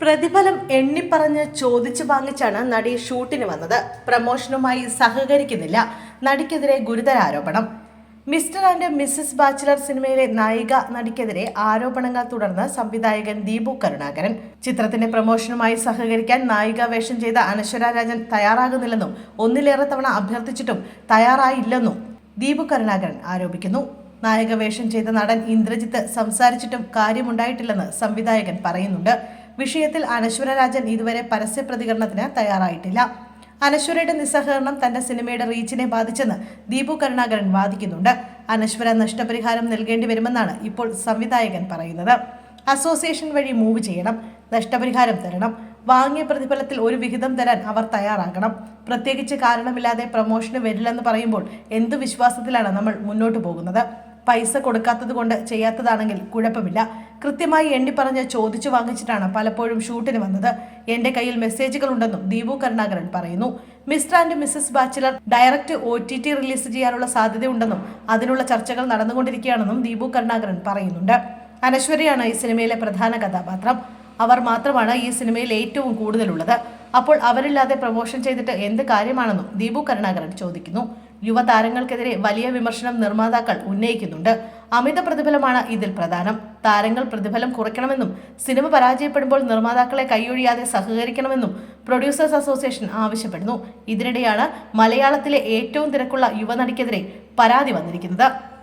പ്രതിഫലം എണ്ണിപ്പറഞ്ഞ് ചോദിച്ചു വാങ്ങിച്ചാണ് നടി ഷൂട്ടിന് വന്നത്. പ്രമോഷനുമായി സഹകരിക്കുന്നില്ല. നടിക്കെതിരെ ഗുരുതര ആരോപണം. മിസ്റ്റർ ആൻഡ് മിസ്സസ് ബാച്ചിലർ സിനിമയിലെ നായിക നടിക്കെതിരെ ആരോപണങ്ങൾ തുടർന്ന് സംവിധായകൻ ദീപു കരുണാകരൻ. ചിത്രത്തിന്റെ പ്രമോഷനുമായി സഹകരിക്കാൻ നായിക വേഷം ചെയ്ത അനശ്വര രാജൻ തയ്യാറാകുന്നില്ലെന്നും ഒന്നിലേറെ തവണ അഭ്യർത്ഥിച്ചിട്ടും തയ്യാറായില്ലെന്നും ദീപു കരുണാകരൻ ആരോപിക്കുന്നു. നായക വേഷം ചെയ്ത നടൻ ഇന്ദ്രജിത്ത് സംസാരിച്ചിട്ടും കാര്യമുണ്ടായിട്ടില്ലെന്ന് സംവിധായകൻ പറയുന്നുണ്ട്. വിഷയത്തിൽ അനശ്വരരാജൻ ഇതുവരെ പരസ്യ പ്രതികരണത്തിന് തയ്യാറായിട്ടില്ല. അനശ്വരയുടെ നിസ്സഹകരണം തന്റെ സിനിമയുടെ റീച്ചിനെ ബാധിച്ചെന്ന് ദീപു കരുണാകരൻ വാദിക്കുന്നുണ്ട്. അനശ്വര നഷ്ടപരിഹാരം നൽകേണ്ടി വരുമെന്നാണ് ഇപ്പോൾ സംവിധായകൻ പറയുന്നത്. അസോസിയേഷൻ വഴി മൂവ് ചെയ്യണം നഷ്ടപരിഹാരം തരണം വാങ്ങിയ പ്രതിഫലത്തിൽ ഒരു വിഹിതം തരാൻ അവർ തയ്യാറാകണം. പ്രത്യേകിച്ച് കാരണമില്ലാതെ പ്രൊമോഷന് വരില്ലെന്ന് പറയുമ്പോൾ എന്ത് വിശ്വാസത്തിലാണ് നമ്മൾ മുന്നോട്ട് പോകുന്നത്? പൈസ കൊടുക്കാത്തത് കൊണ്ട് ചെയ്യാത്തതാണെങ്കിൽ കുഴപ്പമില്ല. കൃത്യമായി എണ്ണി പറഞ്ഞ് ചോദിച്ചു വാങ്ങിച്ചിട്ടാണ് പലപ്പോഴും ഷൂട്ടിന് വന്നത്. എന്റെ കയ്യിൽ മെസ്സേജുകൾ ഉണ്ടെന്നും ദീപു കരുണാകരൻ പറയുന്നു. Mr and Mrs Bachelor direct O T T release ചെയ്യാനുള്ള സാധ്യതയുണ്ടെന്നും അതിനുള്ള ചർച്ചകൾ നടന്നുകൊണ്ടിരിക്കുകയാണെന്നും ദീപു കരുണാകരൻ പറയുന്നുണ്ട്. അനശ്വരയാണ് ഈ സിനിമയിലെ പ്രധാന കഥാപാത്രം. അവർ മാത്രമാണ് ഈ സിനിമയിൽ ഏറ്റവും കൂടുതലുള്ളത്. അപ്പോൾ അവരില്ലാതെ പ്രൊമോഷൻ ചെയ്തിട്ട് എന്ത് കാര്യമാണെന്നും ദീപു കരുണാകരൻ ചോദിക്കുന്നു. യുവതാരങ്ങൾക്കെതിരെ വലിയ വിമർശനം നിർമ്മാതാക്കൾ ഉന്നയിക്കുന്നുണ്ട്. അമിത പ്രതിഫലമാണ് ഇതിൽ പ്രധാനം. താരങ്ങൾ പ്രതിഫലം കുറയ്ക്കണമെന്നും സിനിമ പരാജയപ്പെടുമ്പോൾ നിർമ്മാതാക്കളെ കൈയൊഴിയാതെ സഹകരിക്കണമെന്നും പ്രൊഡ്യൂസേഴ്സ് അസോസിയേഷൻ ആവശ്യപ്പെടുന്നു. ഇതിനിടെയാണ് മലയാളത്തിലെ ഏറ്റവും തിരക്കുള്ള യുവനടിക്കെതിരെ പരാതി വന്നിരിക്കുന്നത്.